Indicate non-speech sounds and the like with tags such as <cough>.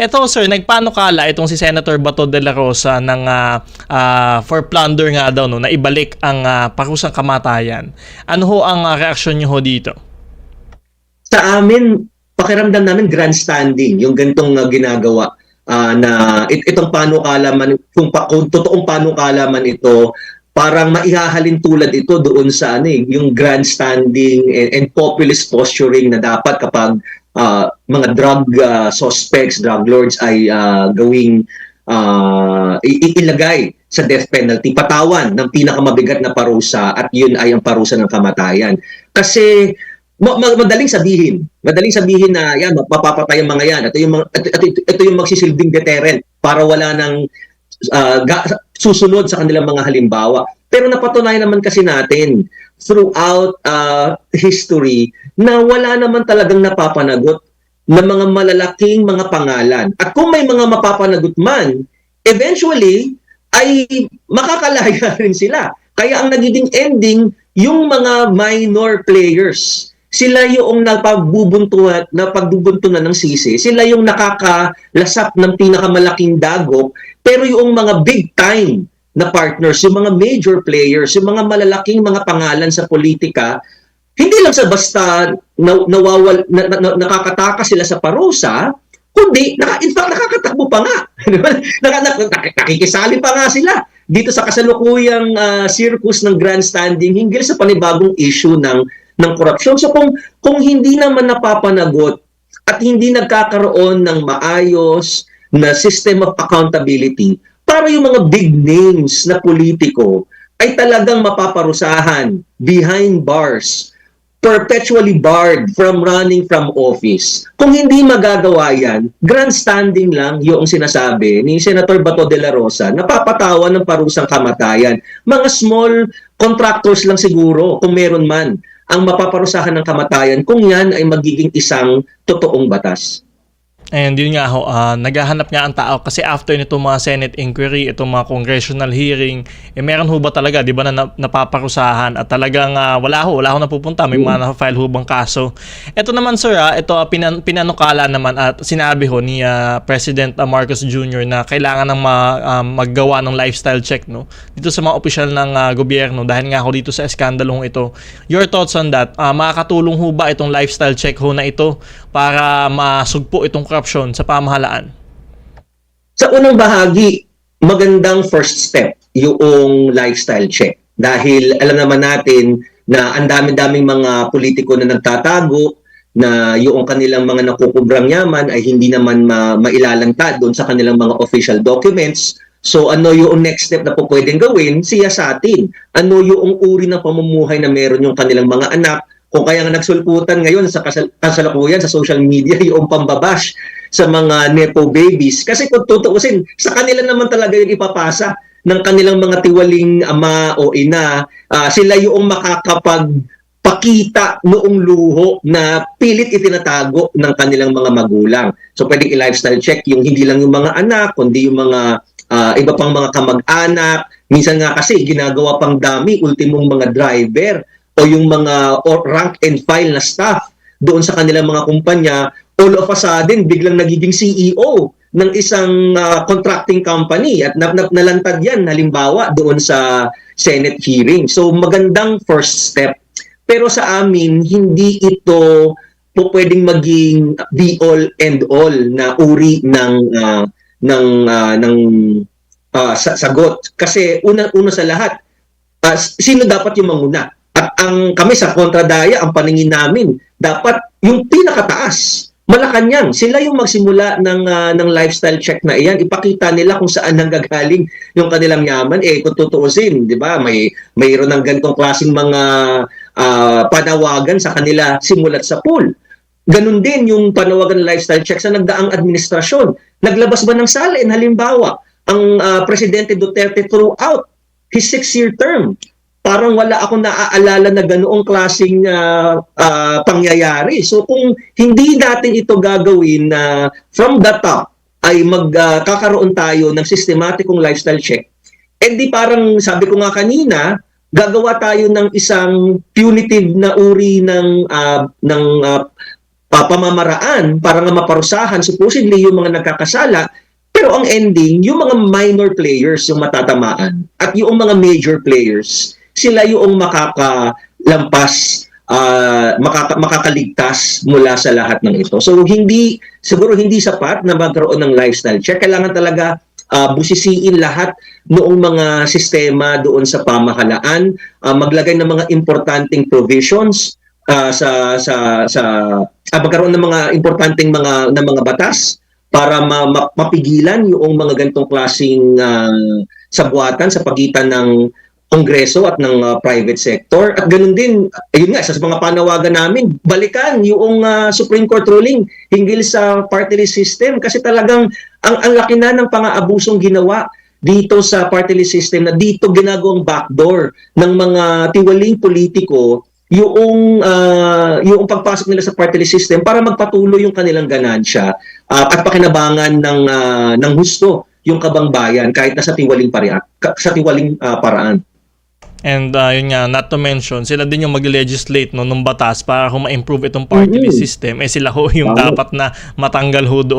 Ito sir, nagpanukala itong si Senator Bato de la Rosa ng ah, ah, for plunder nga daw no, na ibalik ang ah, parusang kamatayan. Ano ho ang ah, reaksyon niyo ho dito? sa amin, pakiramdam namin grandstanding yung gantong uh, ginagawa ah, na it, itong panukala man, kung, pa, kung totoong panukala man ito, parang maihahalin tulad ito doon sa ano eh, yung grandstanding and, and populist posturing na dapat kapag ah, mga drug ah, suspects, drug lords ay ah, gawing i- ilagay sa death penalty, patawan ng pinakamabigat na parusa at yun ay ang parusa ng kamatayan. Kasi ma- ma- madaling sabihin, madaling sabihin na yan mapapatay ang mga yan. Ito yung mga, ito, ito, ito yung magsisilbing deterrent para wala ah, ga- susunod sa kanilang mga halimbawa. Pero napatunayan naman kasi natin throughout ah, history na wala naman talagang napapanagot ng mga malalaking mga pangalan. At kung may mga mapapanagot man, eventually ay makakalaya <laughs> rin sila. Kaya ang nagiging ending, yung mga minor players, sila yung napagbubuntuhan, napagbubuntunan ng sisi, sila yung nakakalasap ng pinakamalaking dagok, pero yung mga big time na partners, yung mga major players, yung mga malalaking mga pangalan sa politika, hindi lang sa basta na, nawawal, na, na, na- nakakataka sila sa parusa, kundi naka, in fact nakakatakbo pa nga. <laughs> Naka, nak, nak- nakikisali pa nga sila dito sa kasalukuyang ah, circus ng grandstanding hinggil sa panibagong issue ng ng korupsyon. So kung kung hindi naman napapanagot at hindi nagkakaroon ng maayos na system of accountability para yung mga big names na politiko ay talagang mapaparusahan behind bars perpetually barred from running from office. Kung hindi magagawa yan, grandstanding lang yung sinasabi ni Senator Bato de la Rosa, napapatawan ng parusang kamatayan. Mga small contractors lang siguro, kung meron man, ang mapaparusahan ng kamatayan kung yan ay magiging isang totoong batas. And yun nga ho, ah, naghahanap nga ang tao kasi after nito mga Senate inquiry, itong mga congressional hearing, eh meron ho ba talaga, di ba, na na- napaparusahan at talagang ah, wala ho, wala ho napupunta, may mga na-file ho bang kaso. Ito naman sir, ah, ito ah, pinan, pinanukala naman at sinabi ho ni ah, President Marcos Jr. na kailangan ng ma- ah, maggawa ng lifestyle check no dito sa mga opisyal ng ah, gobyerno dahil nga ho dito sa eskandalong ito. Your thoughts on that? Ah, makakatulong ho ba itong lifestyle check ho na ito para masugpo itong korupsyon sa pamahalaan? Sa unang bahagi, magandang first step yung lifestyle check. Dahil alam naman natin na ang dami-daming mga politiko na nagtatago na yung kanilang mga nakukubrang yaman ay hindi naman ma mailalantad doon sa kanilang mga official documents. So ano yung next step na po pwedeng gawin? Siya sa atin. Ano yung uri ng pamumuhay na meron yung kanilang mga anak? Kung kaya nga nagsulputan ngayon sa kasal- kasalukuyan sa social media <laughs> yung pambabash sa mga nepo babies. Kasi kung tutuusin, sa kanila naman talaga yung ipapasa ng kanilang mga tiwaling ama o ina. Ah, sila yung makakapag pakita noong luho na pilit itinatago ng kanilang mga magulang. So pwedeng i-lifestyle check yung hindi lang yung mga anak, kundi yung mga ah, iba pang mga kamag-anak. Minsan nga kasi ginagawa pang dami, ultimong mga driver o yung mga rank and file na staff doon sa kanilang mga kumpanya, all of a sudden, biglang nagiging CEO ng isang ah, contracting company at na, na- nalantad yan halimbawa doon sa Senate hearing. So magandang first step. Pero sa amin, hindi ito po pwedeng maging be all and all na uri ng ah, ng ah, ng sa- sagot kasi una una sa lahat ah, sino dapat yung manguna ang kami sa kontradaya ang paningin namin dapat yung pinakataas Malacanang, sila yung magsimula ng ah, ng lifestyle check na iyan. Ipakita nila kung saan nanggagaling yung kanilang yaman. Eh, kung tutuusin, di ba, may mayroon ng ganitong klaseng mga ah, panawagan sa kanila simulat sa pool. Ganun din yung panawagan ng lifestyle check sa nagdaang administrasyon. Naglabas ba ng salin? Halimbawa, ang ah, Presidente Duterte throughout his six-year term, parang wala akong naaalala na ganoong klaseng ah, ah, pangyayari. So kung hindi natin ito gagawin na from the top ay magkakaroon tayo ng systematicong lifestyle check, eh di parang sabi ko nga kanina, gagawa tayo ng isang punitive na uri ng ah, ng ah, ah, pamamaraan para nga maparusahan supposedly yung mga nagkakasala pero ang ending, yung mga minor players yung matatamaan at yung mga major players, sila yung makakalampas, ah, makaka- makakaligtas mula sa lahat ng ito. So hindi, siguro hindi sapat na magkaroon ng lifestyle check. Kailangan talaga ah, busisiin lahat noong mga sistema doon sa pamahalaan, ah, maglagay ng mga importanteng provisions ah, sa sa sa ah, magkaroon ng mga importanteng mga ng mga batas para ma- ma- mapigilan yung mga ganitong klaseng ah, sabuatan sa pagitan ng Kongreso at ng ah, private sector. At ganun din, ayun nga, sa mga panawagan namin, balikan yung ah, Supreme Court ruling hinggil sa party list system kasi talagang ang, ang laki na ng pang-aabusong ginawa dito sa party list system na dito ginagawang backdoor ng mga tiwaling politiko yung ah, yung pagpasok nila sa party list system para magpatuloy yung kanilang ganansya ah, at pakinabangan ng ah, ng husto yung kabangbayan kahit na sa tiwaling paria, ka- sa tiwaling ah, paraan. And uh, yun nga, not to mention, sila din yung mag-legislate no, ng batas para kung ma-improve itong party Mhm. list system, eh sila ho yung Tama. dapat na matanggal ho doon